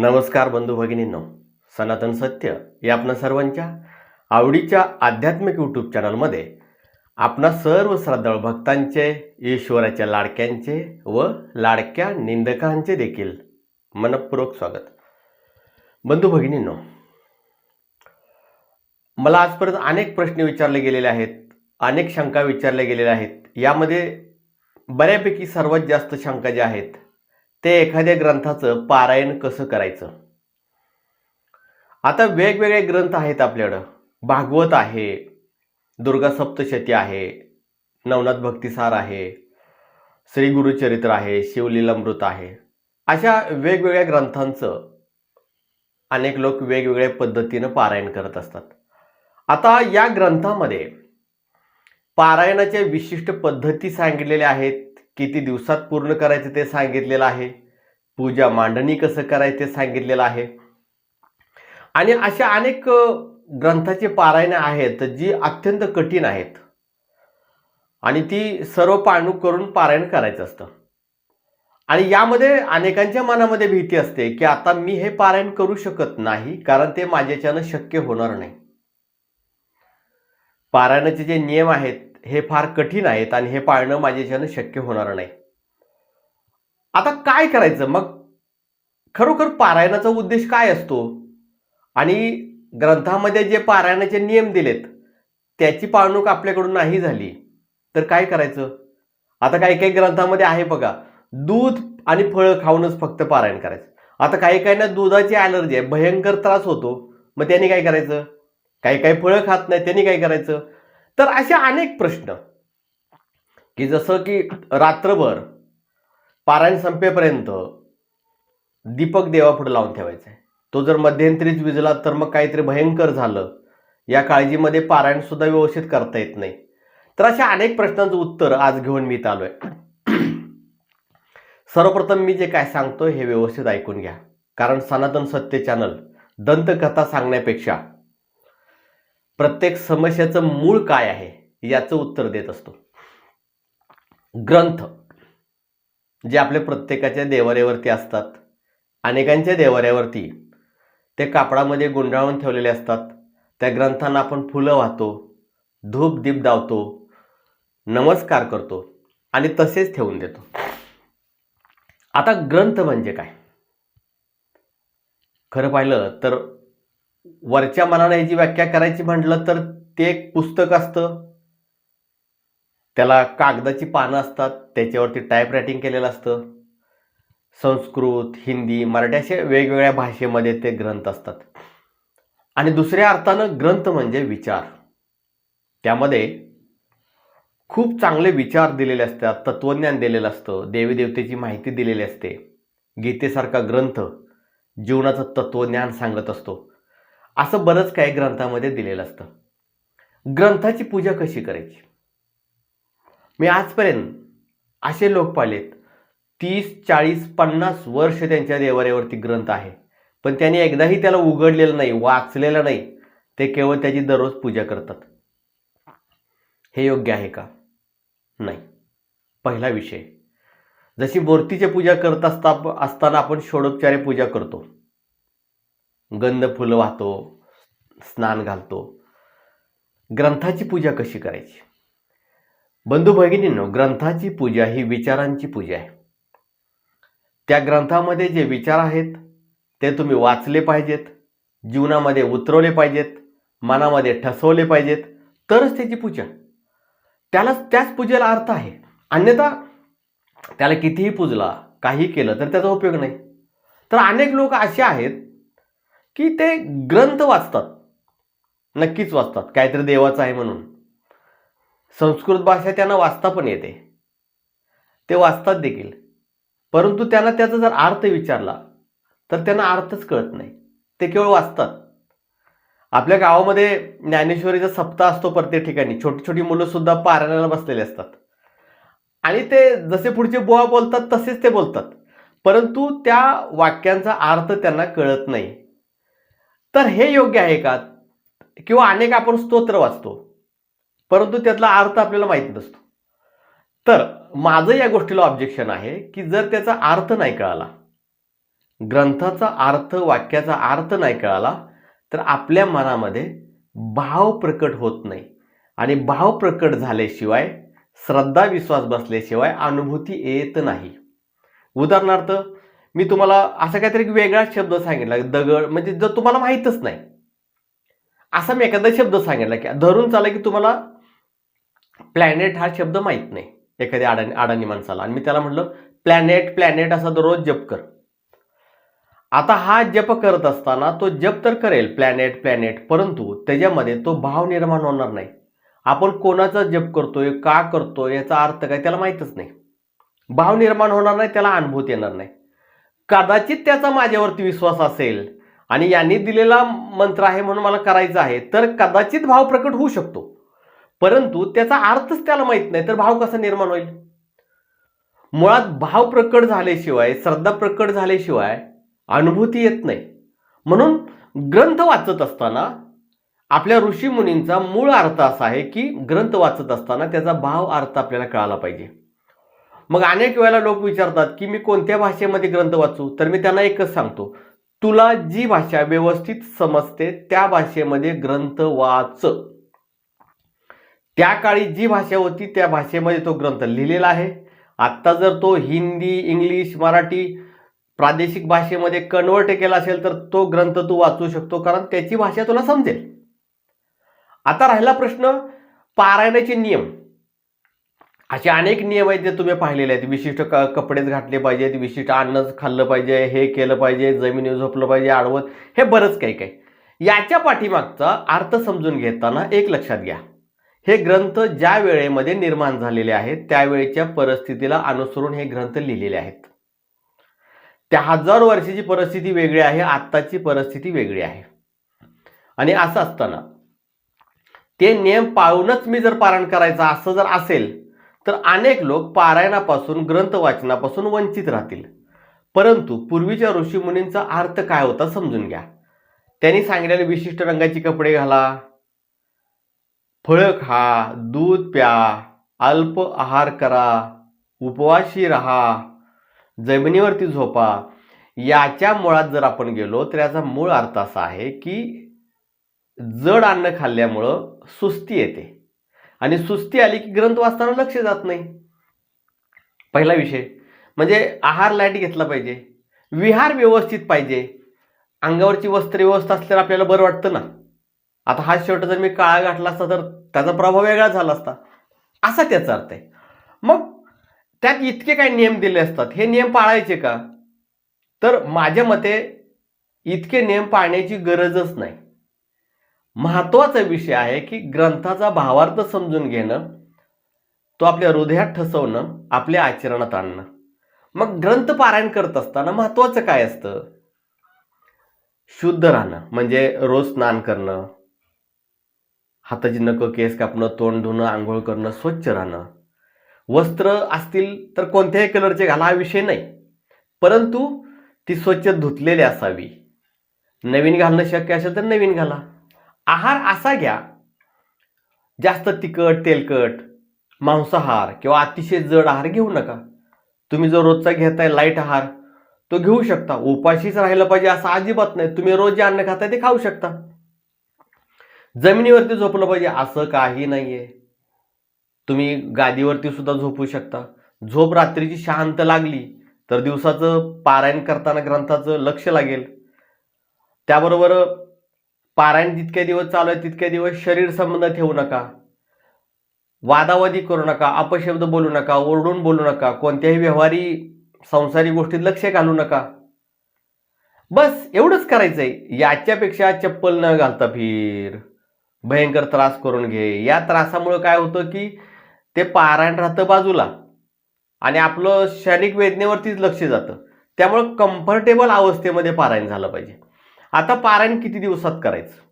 नमस्कार बंधू भगिनींनो सनातन सत्य या आपणा सर्वांच्या आवडीच्या आध्यात्मिक यूट्यूब चॅनलमध्ये आपणा सर्व श्रद्धाळू भक्तांचे ईश्वराच्या लाडक्यांचे व लाडक्या निंदकांचे देखील मनपूर्वक स्वागत. बंधू भगिनींनो मला आजपर्यंत अनेक प्रश्न विचारले गेलेले आहेत अनेक शंका विचारल्या गेलेल्या आहेत. यामध्ये बऱ्यापैकी सर्वात जास्त शंका ज्या आहेत ते एखाद्या ग्रंथाचं पारायण कसं करायचं? आता वेगवेगळे ग्रंथ आहेत आपल्याकडं. भागवत आहे दुर्गा सप्तशती आहे नवनाथ भक्तिसार आहे श्री गुरुचरित्र आहे शिवलीलामृत आहे. अशा वेगवेगळ्या ग्रंथांचं अनेक लोक वेगवेगळ्या पद्धतीनं पारायण करत असतात. आता या ग्रंथामध्ये पारायणाच्या विशिष्ट पद्धती सांगितलेल्या आहेत. किती दिवसात पूर्ण करायचं ते सांगितलेलं आहे? पूजा मांडणी कसं करायचं ते सांगितलेलं आहे. आणि अशा अनेक ग्रंथाचे पारायण आहेत जी अत्यंत कठीण आहेत. आणि ती सर्व पाणू करून पारायण करायचं असतं. आणि यामध्ये अनेकांच्या मनामध्ये भीती असते की आता मी हे पारायण करू शकत नाही कारण ते माझ्याच्यानं शक्य होणार नाही. पारायणाचे जे नियम आहेत हे फार कठीण आहेत आणि हे पाळणं माझ्याच्यानं शक्य होणार नाही. आता काय करायचं? मग खरोखर पारायणाचा उद्देश काय असतो? आणि ग्रंथामध्ये जे पारायणाचे नियम दिलेत त्याची पाळणूक आपल्याकडून नाही झाली तर काय करायचं? आता काही काही ग्रंथामध्ये आहे बघा दूध आणि फळं खाऊनच फक्त पारायण करायचं. आता काही काहींना दुधाची ॲलर्जी आहे भयंकर त्रास होतो. मग त्यांनी काय करायचं? काही काही फळं खात नाही त्यांनी काय करायचं? तर असे अनेक प्रश्न. की जसं की रात्रभर पारायण संपेपर्यंत दीपक देवापुढे लावून ठेवायचा. आहे तो जर मध्यंतरीच विजला तर मग काहीतरी भयंकर झालं. या काळजीमध्ये पारायण सुद्धा व्यवस्थित करता येत नाही. तर अशा अनेक प्रश्नांचं उत्तर आज घेऊन मी आलो आलोय. सर्वप्रथम मी जे काय सांगतो हे व्यवस्थित ऐकून घ्या. कारण सनातन सत्य चॅनल दंतकथा सांगण्यापेक्षा प्रत्येक समस्याचं मूळ काय आहे याचं उत्तर देत असतो. ग्रंथ जे आपल्या प्रत्येकाच्या देवाऱ्यावरती असतात अनेकांच्या देवाऱ्यावरती ते कापडामध्ये गुंडाळून ठेवलेले असतात. त्या ग्रंथांना आपण फुलं वाहतो धूप दीप दावतो नमस्कार करतो आणि तसेच ठेवून देतो. आता ग्रंथ म्हणजे काय? खरं पाहिलं तर वरच्या मनानं याची व्याख्या करायची म्हटलं तर ते एक पुस्तक असतं. त्याला कागदाची पानं असतात त्याच्यावरती टाईप रायटिंग केलेलं असतं. संस्कृत हिंदी मराठी असे वेगवेगळ्या भाषेमध्ये ते ग्रंथ असतात. आणि दुसऱ्या अर्थानं ग्रंथ म्हणजे विचार. त्यामध्ये खूप चांगले विचार दिलेले असतात तत्वज्ञान दिलेलं असतं देवी देवतेची माहिती दिलेली असते. गीतेसारखा ग्रंथ जीवनाचं तत्वज्ञान सांगत असतो. असं बरंच काही ग्रंथामध्ये दिलेलं असतं. ग्रंथाची पूजा कशी करायची? मी आजपर्यंत असे लोक पाहिलेत तीस चाळीस पन्नास वर्ष त्यांच्या देवाऱ्यावरती ग्रंथ आहे. पण त्यांनी एकदाही त्याला उघडलेलं नाही वाचलेलं नाही. ते केवळ त्याची दररोज पूजा करतात. हे योग्य आहे का? नाही. पहिला विषय. जशी मूर्तीची पूजा करत असता असताना आपण षोडोपचारे पूजा करतो गंध फुलं वाहतो स्नान घालतो. ग्रंथाची पूजा कशी करायची? बंधू भगिनींनो ग्रंथाची पूजा ही विचारांची पूजा आहे. त्या ग्रंथामध्ये जे विचार आहेत ते तुम्ही वाचले पाहिजेत जीवनामध्ये उतरवले पाहिजेत मनामध्ये ठसवले पाहिजेत तरच त्याची पूजा. त्याला त्याच पूजेला अर्थ आहे. अन्यथा त्याला कितीही पूजला काही केलं तर त्याचा उपयोग नाही. तर अनेक लोक असे आहेत की ते ग्रंथ वाचतात. नक्कीच वाचतात. काहीतरी देवाचं आहे म्हणून. संस्कृत भाषा त्यांना वाचता पण येते. ते वाचतात देखील. परंतु त्यांना त्याचा जर अर्थ विचारला तर त्यांना अर्थच कळत नाही. ते केवळ वाचतात. आपल्या गावामध्ये ज्ञानेश्वरीचा सप्ताह असतो प्रत्येक ठिकाणी. छोटी छोटी मुलं सुद्धा पारायणाला बसलेले असतात. आणि ते जसे पुढचे बुवा बोलतात तसेच ते बोलतात. परंतु त्या वाक्यांचा अर्थ त्यांना कळत नाही. तर हे योग्य आहे का? किंवा अनेक आपण स्तोत्र वाचतो परंतु त्यातला अर्थ आपल्याला माहीत नसतो. तर माझं या गोष्टीला ऑब्जेक्शन आहे की जर त्याचा अर्थ नाही कळाला ग्रंथाचा अर्थ वाक्याचा अर्थ नाही कळाला तर आपल्या मनामध्ये भाव प्रकट होत नाही. आणि भाव प्रकट झाल्याशिवाय श्रद्धा विश्वास बसल्याशिवाय अनुभूती येत नाही. उदाहरणार्थ मी तुम्हाला असा काहीतरी एक वेगळा शब्द सांगितला दगड म्हणजे जर तुम्हाला माहीतच नाही. असा मी एखादा शब्द सांगितला की धरून चाला की तुम्हाला प्लॅनेट हा शब्द माहीत नाही एखाद्या अडाणी अडाणी माणसाला. आणि मी त्याला म्हटलं प्लॅनेट प्लॅनेट असा दररोज जप कर. आता हा जप करत असताना तो जप तर करेल प्लॅनेट प्लॅनेट परंतु त्याच्यामध्ये तो भाव निर्माण होणार नाही. आपण कोणाचा जप करतोय का करतोय याचा अर्थ काय त्याला माहीतच नाही. भाव निर्माण होणार नाही त्याला अनुभूत येणार नाही. कदाचित त्याचा माझ्यावरती विश्वास असेल आणि यांनी दिलेला मंत्र आहे म्हणून मला करायचं आहे तर कदाचित भाव प्रकट होऊ शकतो. परंतु त्याचा अर्थच त्याला माहीत नाही तर भाव कसा निर्माण होईल? मुळात भाव प्रकट झाल्याशिवाय श्रद्धा प्रकट झाल्याशिवाय अनुभूती येत नाही. म्हणून ग्रंथ वाचत असताना आपल्या ऋषीमुनींचा मूळ अर्थ असा आहे की ग्रंथ वाचत असताना त्याचा भाव अर्थ आपल्याला कळाला पाहिजे. मग अनेक वेळेला लोक विचारतात की मी कोणत्या भाषेमध्ये ग्रंथ वाचू? तर मी त्यांना एकच सांगतो. तुला जी भाषा व्यवस्थित समजते त्या भाषेमध्ये ग्रंथ वाच. त्या काळी जी भाषा होती त्या भाषेमध्ये तो ग्रंथ लिहिलेला आहे. आत्ता जर तो हिंदी इंग्लिश मराठी प्रादेशिक भाषेमध्ये कन्वर्ट केला असेल तर तो ग्रंथ तू वाचू शकतो कारण त्याची भाषा तुला समजेल. आता राहिला प्रश्न पारायणाचे नियम. असे अनेक नियम आहेत जे तुम्ही पाहिलेले आहेत. विशिष्ट क कपडेच घातले पाहिजेत विशिष्ट अन्नच खाल्लं पाहिजे हे केलं पाहिजे जमिनीवर झोपलं पाहिजे आडवत हे बरंच काही काही. याच्या पाठीमागचा अर्थ समजून घेताना एक लक्षात घ्या. हे ग्रंथ ज्या वेळेमध्ये निर्माण झालेले आहेत त्यावेळेच्या परिस्थितीला अनुसरून हे ग्रंथ लिहिलेले आहेत. त्या हजार वर्षाची परिस्थिती वेगळी आहे आत्ताची परिस्थिती वेगळी आहे. आणि असं असताना ते नियम पाळूनच मी जर पारण करायचं असं जर असेल तर अनेक लोक पारायणापासून ग्रंथ वाचनापासून वंचित राहतील. परंतु पूर्वीच्या ऋषीमुनींचा अर्थ काय होता समजून घ्या. त्यांनी सांगितलेले विशिष्ट रंगाची कपडे घाला. फळं खा दूध प्या अल्प आहार करा उपवाशी राहा जमिनीवरती झोपा. याच्या मुळात जर आपण गेलो तर याचा मूळ अर्थ असा आहे की जड अन्न खाल्ल्यामुळं सुस्ती येते. आणि सुस्ती आली की ग्रंथ वाचताना लक्ष जात नाही. पहिला विषय म्हणजे आहार लाइट घेतला पाहिजे. विहार व्यवस्थित पाहिजे. अंगावरची वस्त्र व्यवस्था असल्यावर आपल्याला बरं वाटतं ना? आता हा शर्ट जर मी काळा घातला असता तर त्याचा प्रभाव वेगळा झाला असता. असा त्याचा अर्थ आहे. मग त्यात इतके काही नियम दिले असतात. हे नियम पाळायचे का? तर माझ्या मते इतके नियम पाळण्याची गरजच नाही. महत्त्वाचा विषय आहे की ग्रंथाचा भावार्थ समजून घेणं तो आपल्या हृदयात ठसवणं आपल्या आचरणात आणणं. मग ग्रंथ पारायण करत असताना महत्वाचं काय असतं? शुद्ध राहणं म्हणजे रोज स्नान करणं हाताची नकं केस कापणं तोंड धुणं आंघोळ करणं स्वच्छ राहणं. वस्त्र असतील तर कोणत्याही कलरचे घाला हा विषय नाही. परंतु ती स्वच्छ धुतलेली असावी. नवीन घालणं शक्य असेल तर नवीन घाला. आहार असा घ्या जास्त तिखट तेलकट मांसाहार किंवा अतिशय जड आहार घेऊ नका. तुम्ही जो रोजचा घेताय लाइट आहार तो घेऊ शकता. उपाशीच राहिलं पाहिजे असं अजिबात नाही. तुम्ही रोज जे अन्न खाताय ते खाऊ शकता. जमिनीवरती झोपलं पाहिजे असं काही नाहीये. तुम्ही गादीवरती सुद्धा झोपू शकता. झोप रात्रीची शांत लागली तर दिवसाचं पारायण करताना ग्रंथाचं लक्ष लागेल. त्याबरोबर पारायण जितके दिवस चालू आहे तितके दिवस शरीर संबंध ठेवू नका. वादावादी करू नका अपशब्द बोलू नका ओरडून बोलू नका कोणत्याही व्यवहारी संसारी गोष्टीत लक्ष घालू नका. बस एवढंच करायचंय. याच्यापेक्षा चप्पल न घालता फिर. भयंकर त्रास करून घे. या त्रासामुळे काय होतं की ते पारायण राहतं बाजूला. आणि आपलं शारीरिक वेदनेवरतीच लक्ष जातं. त्यामुळं कम्फर्टेबल अवस्थेमध्ये पारायण झालं पाहिजे. आता पारायण किती दिवसात करायचं?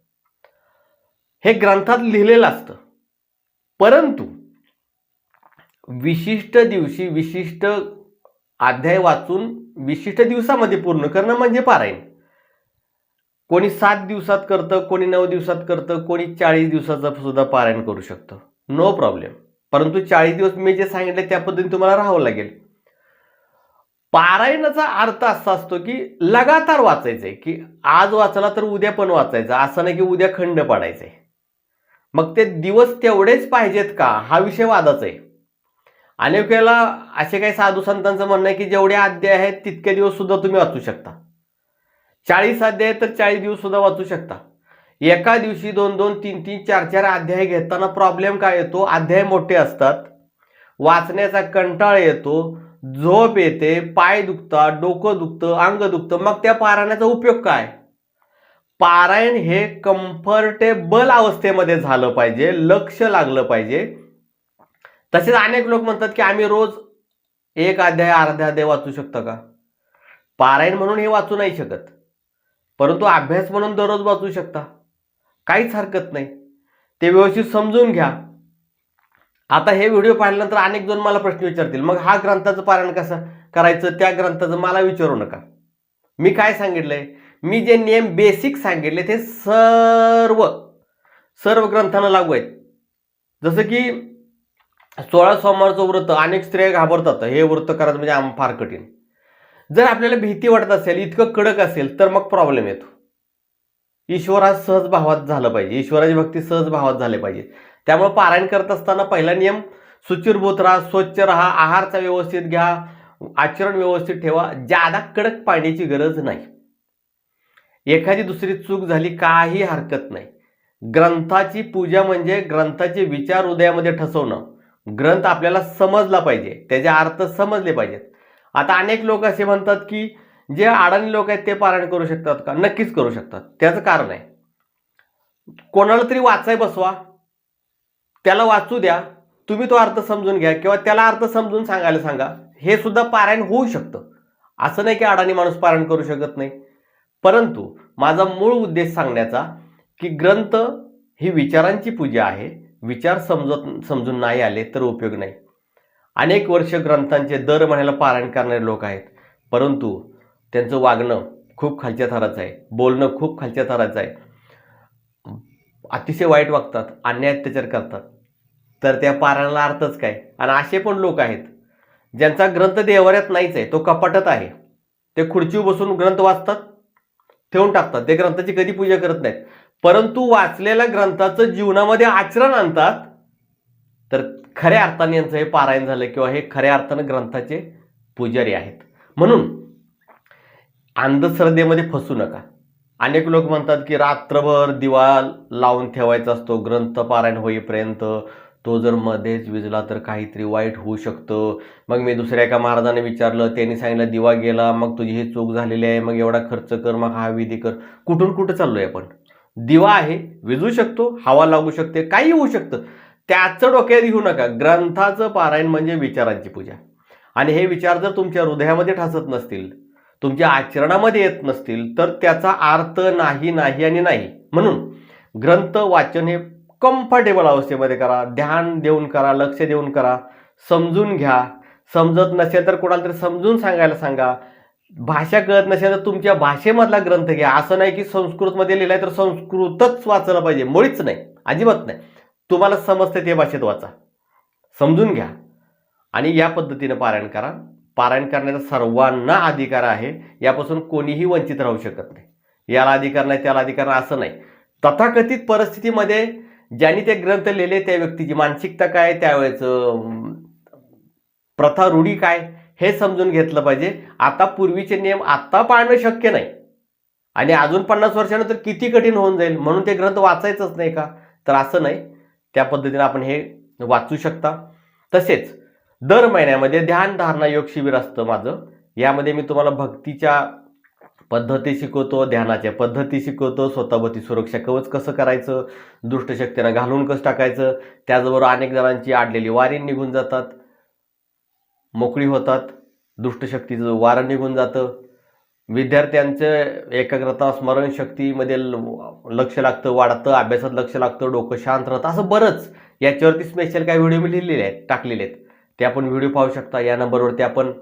हे ग्रंथात लिहिलेलं असतं. परंतु विशिष्ट दिवशी विशिष्ट अध्याय वाचून विशिष्ट दिवसामध्ये पूर्ण करणं म्हणजे पारायण. कोणी सात दिवसात करतं कोणी नऊ दिवसात करतं कोणी चाळीस दिवसाचं सुद्धा पारायण करू शकतं. नो प्रॉब्लेम परंतु चाळीस दिवस मी जे सांगितले त्या पद्धतीने तुम्हाला राहावं लागेल. पारायणाचा अर्थ असा असतो की लगातार वाचायचंय की आज वाचला तर उद्या पण वाचायचं असं नाही की उद्या खंड पाडायचंय. मग ते दिवस तेवढेच पाहिजेत का? हा विषय वादाचा आहे अनेक वेळेला असे काही साधू संतांचं म्हणणं आहे की जेवढे अध्याय आहेत तितके दिवस सुद्धा तुम्ही वाचू शकता. चाळीस अध्याय तर चाळीस दिवस सुद्धा वाचू शकता. एका दिवशी दोन दोन तीन तीन चार चार अध्याय घेताना प्रॉब्लेम काय येतो? अध्याय मोठे असतात. वाचण्याचा कंटाळ येतो. झोप येते पाय दुखतात डोकं दुखतं अंग दुखतं. मग त्या पारायणाचा उपयोग काय? पारायण हे कम्फर्टेबल अवस्थेमध्ये झालं पाहिजे लक्ष लागलं पाहिजे. तसेच अनेक लोक म्हणतात की आम्ही रोज एक अध्याय अर्धा अध्याय वाचू शकतो का? पारायण म्हणून हे वाचू नाही शकत. परंतु अभ्यास म्हणून दररोज वाचू शकता. काहीच हरकत नाही. ते व्यवस्थित समजून घ्या. आता हे व्हिडिओ पाहिल्यानंतर अनेक जण मला प्रश्न विचारतील मग हा ग्रंथाचं पारायण कसं करायचं त्या ग्रंथाचं मला विचारू नका. मी काय सांगितलंय? मी जे नियम बेसिक सांगितले ते सर्व सर्व ग्रंथांना लागू आहेत. जसं की सोळा सोमवारचं व्रत अनेक स्त्रिया घाबरतात. हे व्रत करायचं म्हणजे आम फार कठीण. जर आपल्याला भीती वाटत असेल इतकं कडक असेल तर मग प्रॉब्लेम येतो. ईश्वरा सहज भावात झालं पाहिजे. ईश्वराची भक्ती सहज भावात झाले पाहिजे. त्यामुळे पारायण करत असताना पहिला नियम सुचिरभूत राहा स्वच्छ राहा आहारचा व्यवस्थित घ्या आचरण व्यवस्थित ठेवा ज्यादा कडक पाण्याची गरज नाही. एखादी दुसरी चूक झाली काही हरकत नाही. ग्रंथाची पूजा म्हणजे ग्रंथाचे विचार हृदयामध्ये ठसवणं. ग्रंथ आपल्याला समजला पाहिजे त्याचे अर्थ समजले पाहिजेत. आता अनेक लोक असे म्हणतात की जे अडाणी लोक आहेत ते पारायण करू शकतात का? नक्कीच करू शकतात. त्याचं कारण आहे. कोणाला तरी वाचाय बसवा. त्याला वाचू द्या. तुम्ही तो अर्थ समजून घ्या किंवा त्याला अर्थ समजून सांगायला सांगा. हे सुद्धा पारायण होऊ शकतं. असं नाही की अडाणी माणूस पारायण करू शकत नाही. परंतु माझा मूळ उद्देश सांगण्याचा की ग्रंथ ही विचारांची पूजा आहे. विचार समजत समजून नाही आले तर उपयोग नाही. अनेक वर्ष ग्रंथांचे दर महिन्याला पारायण करणारे लोक आहेत. परंतु त्यांचं वागणं खूप खालच्या थराचं आहे. बोलणं खूप खालच्या थराचं आहे. अतिशय वाईट वागतात अन्याय अत्याचार करतात. तर त्या पारायणाला अर्थच काय? आणि असे पण लोक आहेत ज्यांचा ग्रंथ देवाऱ्यात नाहीच आहे तो कपाटत आहे. ते खुर्चीवर बसून ग्रंथ वाचतात ठेवून टाकतात. ते ग्रंथाची कधी पूजा करत नाहीत. परंतु वाचलेल्या ग्रंथाचं जीवनामध्ये आचरण आणतात. तर खऱ्या अर्थाने यांचं हे पारायण झालं किंवा हे खऱ्या अर्थानं ग्रंथाचे पुजारी आहेत. म्हणून अंधश्रद्धेमध्ये फसू नका. अनेक लोक म्हणतात की रात्रभर दिवा लावून ठेवायचा असतो ग्रंथ पारायण होईपर्यंत. तो जर मध्येच विजला तर काहीतरी वाईट होऊ शकतं. मग मी दुसऱ्या एका महाराजाने विचारलं त्यांनी सांगितलं दिवा गेला मग तुझी ही चूक झालेली आहे मग एवढा खर्च कर मग हा विधी कर. कुठून कुठं चाललोय आपण? दिवा आहे विजू शकतो हवा लागू शकते काही होऊ शकतं. त्याचं डोक्यात घेऊ नका. ग्रंथाचं पारायण म्हणजे विचारांची पूजा. आणि हे विचार जर तुमच्या हृदयामध्ये ठासत नसतील तुमच्या आचरणामध्ये येत नसतील तर त्याचा अर्थ नाही नाही आणि नाही. म्हणून ग्रंथ वाचन हे कम्फर्टेबल अवस्थेमध्ये करा. ध्यान देऊन करा लक्ष देऊन करा. समजून घ्या. समजत नसेल तर कोणाला तरी समजून सांगायला सांगा. भाषा कळत नसेल तर तुमच्या भाषेमधला ग्रंथ घ्या. असं नाही की संस्कृतमध्ये लिहिलाय तर संस्कृतच वाचलं पाहिजे. मुळीच नाही. अजिबात नाही. तुम्हाला समजते ते भाषेत वाचा. समजून घ्या. आणि या पद्धतीनं पारायण करा. पारायण करण्याचा सर्वांना अधिकार आहे. यापासून कोणीही वंचित राहू शकत नाही. याला अधिकार नाही त्याला अधिकार नाही असं नाही. तथाकथित परिस्थितीमध्ये ज्यांनी ते ग्रंथ लिहिले त्या व्यक्तीची मानसिकता काय त्यावेळेचं प्रथा रूढी काय हे समजून घेतलं पाहिजे. आता पूर्वीचे नियम आत्ता पाळणं शक्य नाही. आणि अजून पन्नास वर्षानंतर किती कठीण होऊन जाईल म्हणून ते ग्रंथ वाचायचंच नाही का? तर असं नाही. त्या पद्धतीने आपण हे वाचू शकता. तसेच दर महिन्यामध्ये ध्यानधारणा योग शिबिर असतं माझं. यामध्ये मी तुम्हाला भक्तीच्या पद्धती शिकवतो ध्यानाच्या पद्धती शिकवतो स्वतःभोवती सुरक्षा कवच कसं करायचं दुष्टशक्तीनं घालून कसं टाकायचं त्याचबरोबर अनेक जणांची आडलेली वारी निघून जातात मोकळी होतात दुष्टशक्तीचं वारं निघून जातं. विद्यार्थ्यांचं एकाग्रता स्मरणशक्तीमध्ये ल- लक्ष लागतं वाढतं अभ्यासात लक्ष लागतं डोकं शांत राहतं असं बरंच. याच्यावरती स्पेशल काही व्हिडिओ मी लिहिलेले आहेत टाकलेले आहेत. ते आपण व्हिडिओ पाहू शकता. या नंबरवरती आपण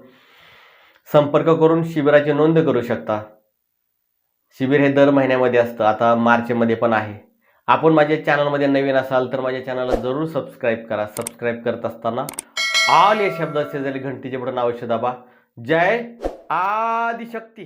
संपर्क करून शिबिराची नोंद करू शकता. शिबिर हे दर महिन्यामध्ये असतं. आता मार्चमध्ये पण आहे. आपण माझ्या चॅनलमध्ये नवीन असाल तर माझ्या चॅनलला जरूर सबस्क्राईब करा. सबस्क्राईब करत असताना ऑल या शब्दाचे जरी घंटीचे बटन अवश्य दाबा. जय आदिशक्ती!